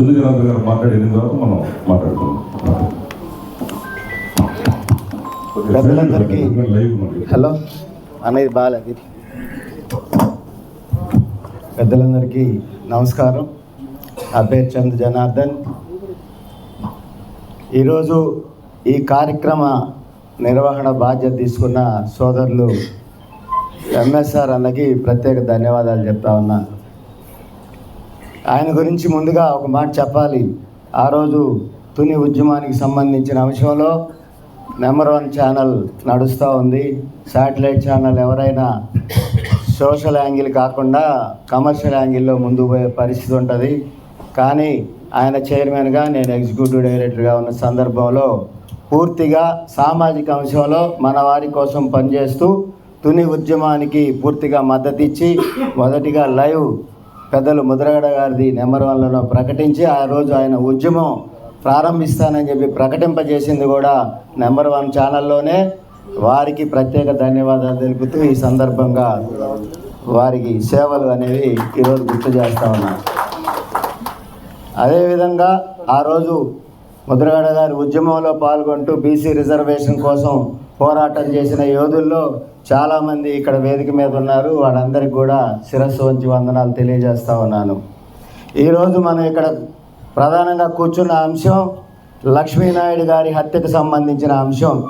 చంద్ర జనార్దన్ గారు మాట్లాడిన తర్వాత మనం మాట్లాడుకుందాం. పెద్దలందరికీ. హలో. అనేది బాగాలేదు. పెద్దలందరికీ నమస్కారం. నా పేరు చంద్ జనార్దన్. ఈరోజు ఈ కార్యక్రమ నిర్వహణ బాధ్యత తీసుకున్న సోదరులు ఎంఎస్ఆర్ అన్నకి ప్రత్యేక ధన్యవాదాలు చెప్తా ఉన్నా. ఆయన గురించి ముందుగా ఒక మాట చెప్పాలి. ఆ రోజు తుని ఉద్యమానికి సంబంధించిన అంశంలో నెంబర్ వన్ ఛానల్ నడుస్తూ ఉంది. శాటిలైట్ ఛానల్ ఎవరైనా సోషల్ యాంగిల్ కాకుండా కమర్షియల్ యాంగిల్లో ముందు పోయే పరిస్థితి ఉంటుంది. కానీ ఆయన చైర్మన్గా నేను ఎగ్జిక్యూటివ్ డైరెక్టర్గా ఉన్న సందర్భంలో పూర్తిగా సామాజిక అంశంలో మన వారి కోసం పనిచేస్తూ తుని ఉద్యమానికి పూర్తిగా మద్దతిచ్చి మొదటిగా లైవ్ పెద్దలు ముద్రగడ గారిది నెంబర్ వన్లలో ప్రకటించి ఆ రోజు ఆయన ఉద్యమం ప్రారంభిస్తానని చెప్పి ప్రకటింపజేసింది కూడా నెంబర్ వన్ ఛానల్లోనే. వారికి ప్రత్యేక ధన్యవాదాలు తెలుపుతూ ఈ సందర్భంగా వారికి సేవలు అనేవి ఈరోజు గుర్తు చేస్తా ఉన్నాను అదేవిధంగా ఆ రోజు ముద్రగడ గారి ఉద్యమంలో పాల్గొంటూ బీసీ రిజర్వేషన్ కోసం పోరాటం చేసిన యోధుల్లో చాలామంది ఇక్కడ వేదిక మీద ఉన్నారు. వాళ్ళందరికీ కూడా శిరస్సు వంచి వందనాలు తెలియజేస్తూ ఉన్నాను. ఈరోజు మనం ఇక్కడ ప్రధానంగా కూర్చున్న అంశం లక్ష్మీనాయుడు గారి హత్యకు సంబంధించిన అంశం.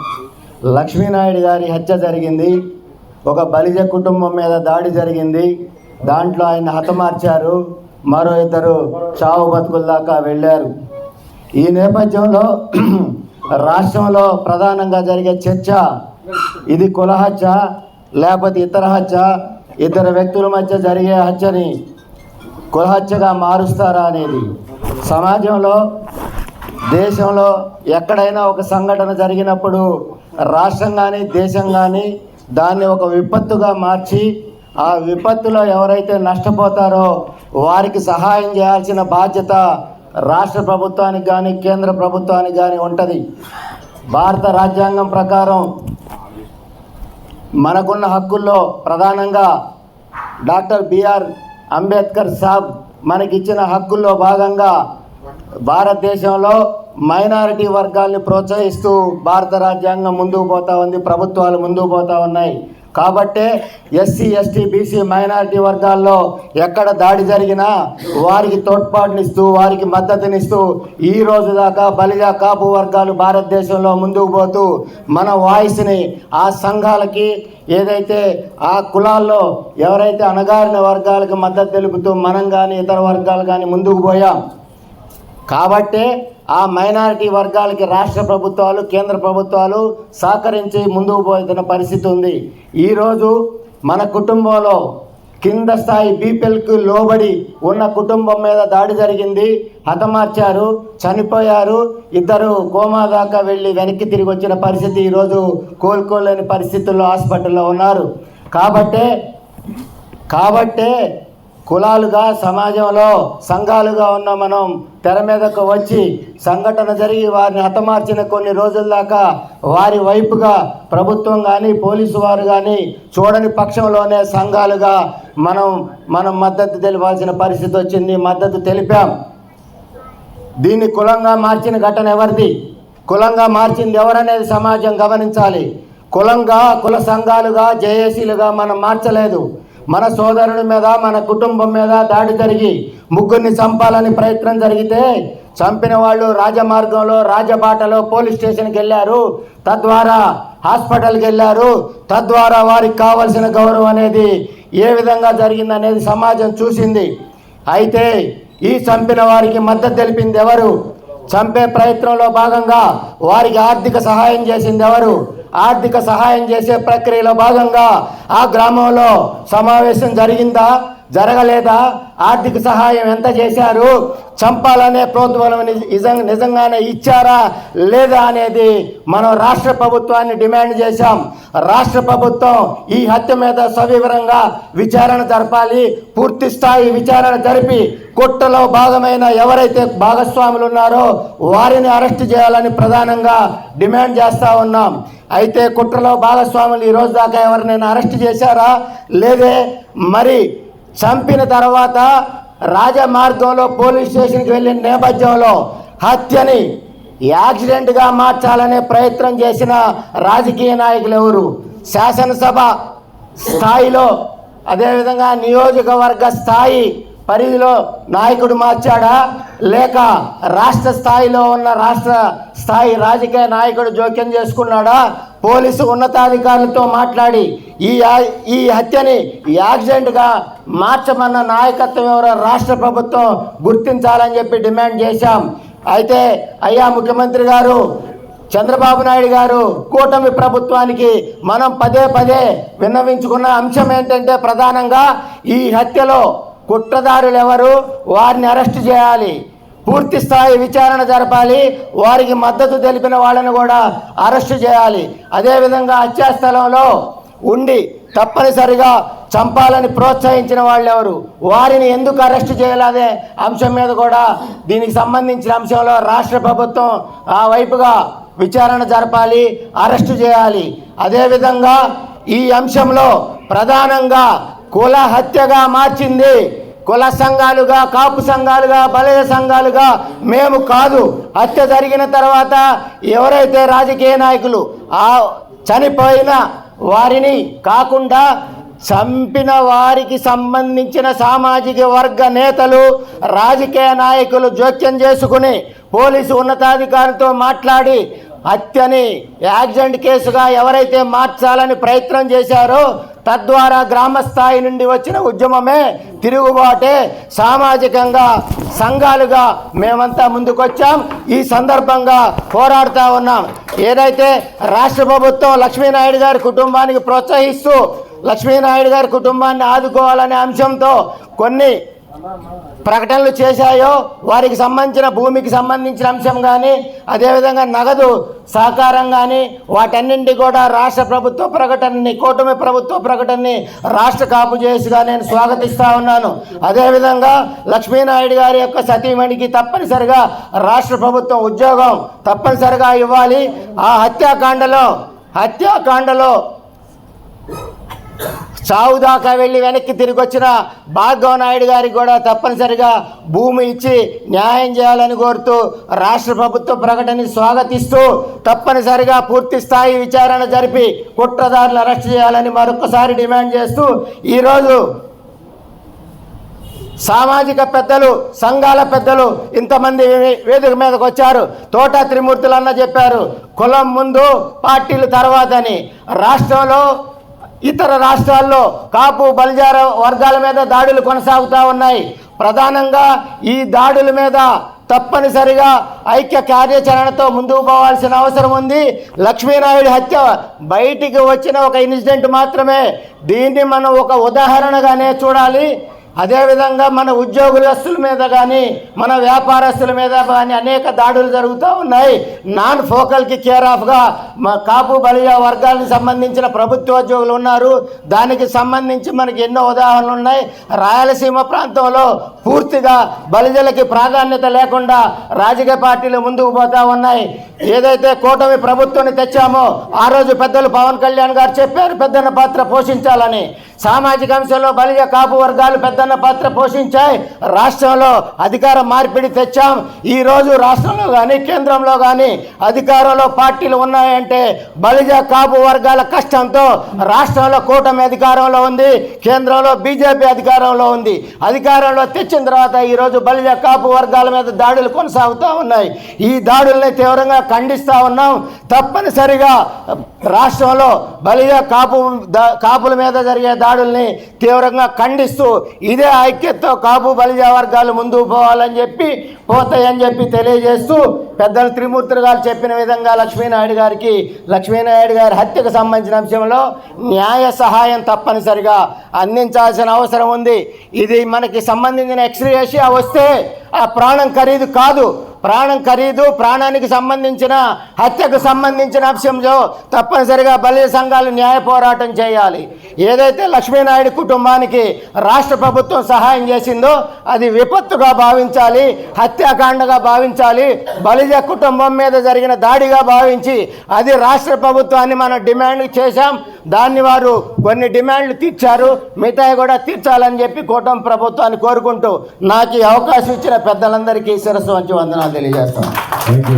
లక్ష్మీనాయుడు గారి హత్య జరిగింది. ఒక బలిజ కుటుంబం మీద దాడి జరిగింది. దాంట్లో ఆయన హతమార్చారు. మరో ఇద్దరు చావు బతుకుల దాకా వెళ్ళారు. ఈ నేపథ్యంలో రాష్ట్రంలో ప్రధానంగా జరిగే చర్చ ఇది కుల హత్య లేకపోతే ఇతర హత్య ఇతర వ్యక్తుల మధ్య జరిగే హత్యని కులహత్యగా మారుస్తారా అనేది. సమాజంలో దేశంలో ఎక్కడైనా ఒక సంఘటన జరిగినప్పుడు రాష్ట్రం కానీ దేశం కానీ దాన్ని ఒక విపత్తుగా మార్చి ఆ విపత్తులో ఎవరైతే నష్టపోతారో వారికి సహాయం చేయాల్సిన బాధ్యత రాష్ట్ర ప్రభుత్వానికి కానీ కేంద్ర ప్రభుత్వానికి కానీ ఉంటుంది. భారత రాజ్యాంగం ప్రకారం మనకున్న హక్కుల్లో ప్రధానంగా డాక్టర్ బిఆర్ అంబేద్కర్ సాబ్ మనకిచ్చిన హక్కుల్లో భాగంగా భారతదేశంలో మైనారిటీ వర్గాల్ని ప్రోత్సహిస్తూ భారత రాజ్యాంగం ముందుకు పోతా ఉంది ప్రభుత్వాలు ముందుకు పోతా ఉన్నాయి. కాబట్టే ఎస్సీ ఎస్టీ బీసీ మైనారిటీ వర్గాల్లో ఎక్కడ దాడి జరిగినా వారికి తోడ్పాటునిస్తూ వారికి మద్దతునిస్తూ ఈ రోజు దాకా బలిజా కాపు వర్గాలు భారతదేశంలో ముందుకు పోతూ మన వాయిస్ని ఆ సంఘాలకి ఏదైతే ఆ కులాల్లో ఎవరైతే అణగారిన వర్గాలకు మద్దతు తెలుపుతూ మనం కానీ ఇతర వర్గాలు కానీ ముందుకు పోయాం కాబట్టే ఆ మైనారిటీ వర్గాలకి రాష్ట్ర ప్రభుత్వాలు కేంద్ర ప్రభుత్వాలు సహకరించి ముందుకు పోతున్న పరిస్థితి ఉంది. ఈరోజు మన కుటుంబంలో కింద స్థాయి బీపీఎల్కి లోబడి ఉన్న కుటుంబం మీద దాడి జరిగింది. హతమార్చారు చనిపోయారు ఇద్దరు కోమా దాకా వెళ్ళి వెనక్కి తిరిగి వచ్చిన పరిస్థితి ఈరోజు కోలుకోలేని పరిస్థితుల్లో హాస్పిటల్లో ఉన్నారు. కాబట్టే కాబట్టే కులాలుగా సమాజంలో సంఘాలుగా ఉన్న మనం తెర మీదకు వచ్చి సంఘటన జరిగి వారిని హతమార్చిన కొన్ని రోజుల దాకా వారి వైపుగా ప్రభుత్వం కానీ పోలీసు వారు కానీ చూడని పక్షంలోనే సంఘాలుగా మనం మనం మద్దతు తెలిపాల్సిన పరిస్థితి వచ్చింది. మద్దతు తెలిపాం. దీన్ని కులంగా మార్చిన ఘటన ఎవరిది? కులంగా మార్చింది ఎవరనేది సమాజం గమనించాలి. కులంగా కుల సంఘాలుగా జేఏసీలుగా మనం మార్చలేదు. మన సోదరుని మీద మన కుటుంబం మీద దాడి జరిగి ముగ్గురిని చంపాలని ప్రయత్నం జరిగితే చంపిన వాళ్ళు రాజమార్గంలో రాజబాటలో పోలీస్ స్టేషన్కి వెళ్ళారు. తద్వారా హాస్పిటల్కి వెళ్ళారు. తద్వారా వారికి కావలసిన గౌరవం అనేది ఏ విధంగా జరిగిందనేది సమాజం చూసింది. అయితే ఈ చంపిన వారికి మద్దతు తెలిపింది ఎవరు? చంపే ప్రయత్నంలో భాగంగా వారికి ఆర్థిక సహాయం చేసింది ఎవరు? ఆర్థిక సహాయం చేసే ప్రక్రియలో భాగంగా ఆ గ్రామంలో సమావేశం జరిగిందా? జరగలేదా? ఆర్థిక సహాయం ఎంత చేశారు? చంపాలనే ప్రోద్బలం నిజంగా నిజంగానే ఇచ్చారా? లేదా అనేది మనం రాష్ట్ర ప్రభుత్వాన్ని డిమాండ్ చేశాం. రాష్ట్ర ప్రభుత్వం ఈ హత్య మీద సవివరంగా విచారణ జరపాలి పూర్తి స్థాయి విచారణ జరిపి కుట్రలో భాగమైన ఎవరైతే భాగస్వాములు ఉన్నారో వారిని అరెస్ట్ చేయాలని ప్రధానంగా డిమాండ్ చేస్తూ ఉన్నాం. అయితే కుట్రలో భాగస్వాములు ఈ రోజు దాకా ఎవరినైనా అరెస్ట్ చేశారా? లేదే. మరి చంపిన తర్వాత రాజమార్గంలో పోలీస్ స్టేషన్కి వెళ్ళిన నేపథ్యంలో హత్యని యాక్సిడెంట్గా మార్చాలనే ప్రయత్నం చేసిన రాజకీయ నాయకులు ఎవరు? శాసనసభ స్థాయిలో అదేవిధంగా నియోజకవర్గ స్థాయి పరిధిలో నాయకుడు మార్చాడా? లేక రాష్ట్ర స్థాయిలో ఉన్న రాష్ట్ర స్థాయి రాజకీయ నాయకుడు జోక్యం చేసుకున్నాడా? పోలీసు ఉన్నతాధికారులతో మాట్లాడి ఈ ఈ హత్యని యాక్సిడెంట్గా మార్చమన్న నాయకత్వం ఎవరో రాష్ట్ర ప్రభుత్వం గుర్తించాలని చెప్పి డిమాండ్ చేశాం. అయితే అయ్యా ముఖ్యమంత్రి గారు చంద్రబాబు నాయుడు గారు కూటమి ప్రభుత్వానికి మనం పదే పదే విన్నవించుకున్న అంశం ఏంటంటే ప్రధానంగా ఈ హత్యలో కుట్రదారులు ఎవరు వారిని అరెస్ట్ చేయాలి. పూర్తి స్థాయి విచారణ జరపాలి. వారికి మద్దతు తెలిపిన వాళ్ళని కూడా అరెస్ట్ చేయాలి. అదేవిధంగా హత్యాస్థలంలో ఉండి తప్పనిసరిగా చంపాలని ప్రోత్సహించిన వాళ్ళు ఎవరు వారిని ఎందుకు అరెస్ట్ చేయలేదే అంశం మీద కూడా దీనికి సంబంధించిన అంశంలో రాష్ట్ర ప్రభుత్వం ఆ వైపుగా విచారణ జరపాలి అరెస్టు చేయాలి. అదేవిధంగా ఈ అంశంలో ప్రధానంగా కుల హత్యగా మార్చింది. కుల సంఘాలుగా కాపు సంఘాలుగా బలయ సంఘాలుగా మేము కాదు. హత్య జరిగిన తర్వాత ఎవరైతే రాజకీయ నాయకులు ఆ చనిపోయిన వారిని కాకుండా చంపిన వారికి సంబంధించిన సామాజిక వర్గ నేతలు రాజకీయ నాయకులు జోక్యం చేసుకుని పోలీసు ఉన్నతాధికారులతో మాట్లాడి హత్యని యాక్సిడెంట్ కేసుగా ఎవరైతే మార్చాలని ప్రయత్నం చేశారో తద్వారా గ్రామస్థాయి నుండి వచ్చిన ఉద్యమమే తిరుగుబాటే. సామాజికంగా సంఘాలుగా మేమంతా ముందుకొచ్చాం. ఈ సందర్భంగా పోరాడుతూ ఉన్నాం. ఏదైతే రాష్ట్ర ప్రభుత్వం లక్ష్మీనాయుడు గారి కుటుంబానికి ప్రోత్సహిస్తూ లక్ష్మీనాయుడు గారి కుటుంబాన్ని ఆదుకోవాలనే అంశంతో కొన్ని ప్రకటనలు చేశాయో వారికి సంబంధించిన భూమికి సంబంధించిన అంశం కానీ అదేవిధంగా నగదు సహకారం కానీ వాటన్నింటి కూడా రాష్ట్ర ప్రభుత్వ ప్రకటనని కూటమి ప్రభుత్వ ప్రకటనని రాష్ట్ర కాపు చేసిగా నేను స్వాగతిస్తూ ఉన్నాను. అదేవిధంగా లక్ష్మీనాయుడు గారి యొక్క సతీమణికి తప్పనిసరిగా రాష్ట్ర ప్రభుత్వం ఉద్యోగం తప్పనిసరిగా ఇవ్వాలి. ఆ హత్యాకాండలో హత్యాకాండలో చావు దాకా వెళ్ళి వెనక్కి తిరిగి వచ్చిన భార్గవ నాయుడు గారికి కూడా తప్పనిసరిగా భూమి ఇచ్చి న్యాయం చేయాలని కోరుతూ రాష్ట్ర ప్రభుత్వ ప్రకటనని స్వాగతిస్తూ తప్పనిసరిగా పూర్తి స్థాయి విచారణ జరిపి కుట్రదారులు అరెస్ట్ చేయాలని మరొకసారి డిమాండ్ చేస్తూ ఈరోజు సామాజిక పెద్దలు సంఘాల పెద్దలు ఇంతమంది వేదిక మీదకి వచ్చారు. తోట త్రిమూర్తులన్న చెప్పారు. కులం ముందు పార్టీలు తర్వాత అని రాష్ట్రంలో ఇతర రాష్ట్రాల్లో కాపు బలిజార వర్గాల మీద దాడులు కొనసాగుతూ ఉన్నాయి. ప్రధానంగా ఈ దాడుల మీద తప్పనిసరిగా ఐక్య కార్యాచరణతో ముందుకు పోవాల్సిన అవసరం ఉంది. లక్ష్మీనాయుడు హత్య బయటికి వచ్చిన ఒక ఇన్సిడెంట్ మాత్రమే. దీన్ని మనం ఒక ఉదాహరణగానే చూడాలి. అదేవిధంగా మన ఉద్యోగస్తుల మీద కానీ మన వ్యాపారస్తుల మీద కానీ అనేక దాడులు జరుగుతూ ఉన్నాయి. నాన్ ఫోకల్కి కేర్ ఆఫ్గా మా కాపు బలియా వర్గాలకు సంబంధించిన ప్రభుత్వోద్యోగులు ఉన్నారు. దానికి సంబంధించి మనకి ఎన్నో ఉదాహరణలు ఉన్నాయి. రాయలసీమ ప్రాంతంలో పూర్తిగా బలిజలకి ప్రాధాన్యత లేకుండా రాజకీయ పార్టీలు ముందుకు పోతూ ఉన్నాయి. ఏదైతే కూటమి ప్రభుత్వాన్ని తెచ్చామో ఆ రోజు పెద్దలు పవన్ కళ్యాణ్ గారు చెప్పారు పెద్దన్న పాత్ర పోషించాలని. సామాజిక అంశంలో బలిజ కాపు వర్గాలు పెద్దన్న పాత్ర పోషించాయి. రాష్ట్రంలో అధికార మార్పిడి తెచ్చాం. ఈ రోజు రాష్ట్రంలో కానీ కేంద్రంలో కానీ అధికారంలో పార్టీలు ఉన్నాయంటే బలిజ కాపు వర్గాల కష్టంతో రాష్ట్రంలో కూటమి అధికారంలో ఉంది. కేంద్రంలో బీజేపీ అధికారంలో ఉంది. అధికారంలో తెచ్చిన తర్వాత ఈరోజు బలిజ కాపు వర్గాల మీద దాడులు కొనసాగుతూ ఉన్నాయి. ఈ దాడుల్ని తీవ్రంగా ఖండిస్తూ ఉన్నాం. తప్పనిసరిగా రాష్ట్రంలో బలిజ కాపు కాపుల మీద జరిగే దాడుల్ని తీవ్రంగా ఖండిస్తూ ఇదే ఐక్యతతో కాపు బలిజ వర్గాలు ముందుకు పోవాలని చెప్పి పోతాయని చెప్పి తెలియజేస్తూ పెద్దలు త్రిమూర్తులు గారు చెప్పిన విధంగా లక్ష్మీనాయుడు గారికి లక్ష్మీనాయుడు గారి హత్యకు సంబంధించిన అంశంలో న్యాయ సహాయం తప్పనిసరిగా అందించాల్సిన అవసరం ఉంది. ఇది మనకి సంబంధించిన ఎక్స్రేషియా వస్తే ఆ ప్రాణం ఖరీదు కాదు. ప్రాణం ఖరీదు ప్రాణానికి సంబంధించిన హత్యకు సంబంధించిన అంశంలో తప్పనిసరిగా బలి సంఘాలు న్యాయ పోరాటం చేయాలి. ఏదైతే లక్ష్మీనాయుడు కుటుంబానికి రాష్ట్ర ప్రభుత్వం సహాయం చేసిందో అది విపత్తుగా భావించాలి హత్యాకాండగా భావించాలి బలిజ కుటుంబం మీద జరిగిన దాడిగా భావించి అది రాష్ట్ర ప్రభుత్వాన్ని మనం డిమాండ్ చేశాం. దాన్ని వారు కొన్ని డిమాండ్లు తీర్చారు. మిగతాయి కూడా తీర్చాలని చెప్పి కూటమి ప్రభుత్వాన్ని కోరుకుంటూ నాకు ఈ అవకాశం ఇచ్చిన పెద్దలందరికీ శిరస్సు వంచి వందనాలు. ఒక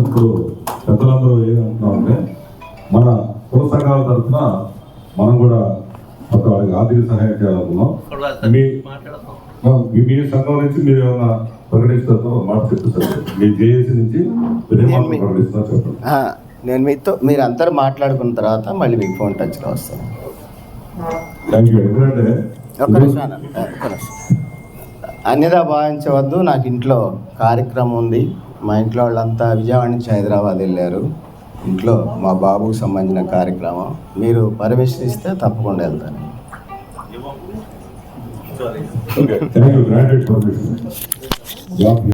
ఇప్పుడు పెద్దలందరూ ఏమంటున్నామంటే మన కుల సంఘాల తరఫున మనం కూడా ఒక ఆర్థిక సహాయం చేయాలనుకున్నాం. మీ సంఘం నుంచి మీరు ఏమైనా ప్రకటిస్తారో ఒక మాట చెప్తారు మీ జేఏసీ నుంచి మీరు ప్రకటిస్తున్నారు చెప్పండి. ఆ, నేను మీతో మీరు అందరూ మాట్లాడుకున్న తర్వాత మళ్ళీ మీకు ఫోన్ టచ్లో వస్తాను థ్యాంక్ యూ ఎందుకంటే ఒక్క నిమిషం. అన్నిదా భావించవద్దు నాకు ఇంట్లో కార్యక్రమం ఉంది. మా ఇంట్లో వాళ్ళంతా విజయవాడ నుంచి హైదరాబాద్ వెళ్ళారు. ఇంట్లో మా బాబుకు సంబంధించిన కార్యక్రమం. మీరు పర్మిషన్ ఇస్తే తప్పకుండా వెళ్తాను.